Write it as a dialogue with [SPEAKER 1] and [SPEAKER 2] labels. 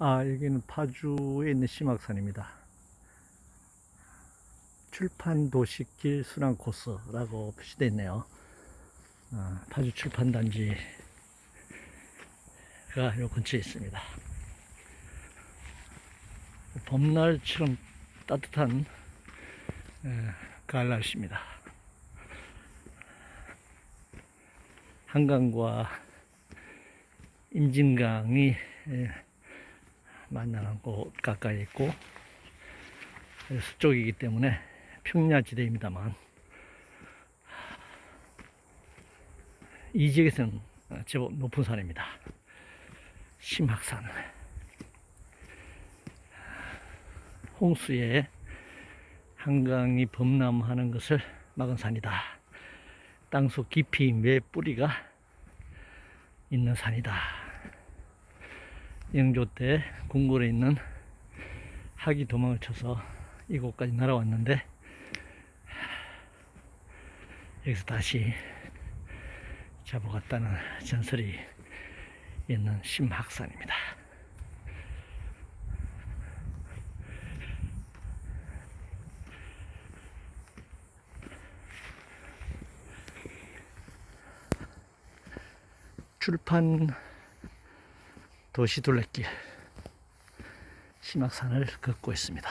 [SPEAKER 1] 아, 여기는 파주에 있는 심악산입니다. 출판 도시길 순환 코스라고 표시되어 있네요. 아, 파주 출판단지가 요 근처에 있습니다. 봄날처럼 따뜻한 에, 가을 날씨입니다. 한강과 임진강이 에, 만나는 곳 가까이 있고 서쪽이기 때문에 평야지대입니다만 이 지역에서는 제법 높은 산입니다. 심학산 홍수에 한강이 범람하는 것을 막은 산이다. 땅속 깊이 매 뿌리가 있는 산이다. 영조 때 궁궐에 있는 학이 도망을 쳐서 이곳까지 날아왔는데 여기서 다시 잡아갔다는 전설이 있는 심학산입니다. 출판 도시 둘레길 심학산을 걷고 있습니다.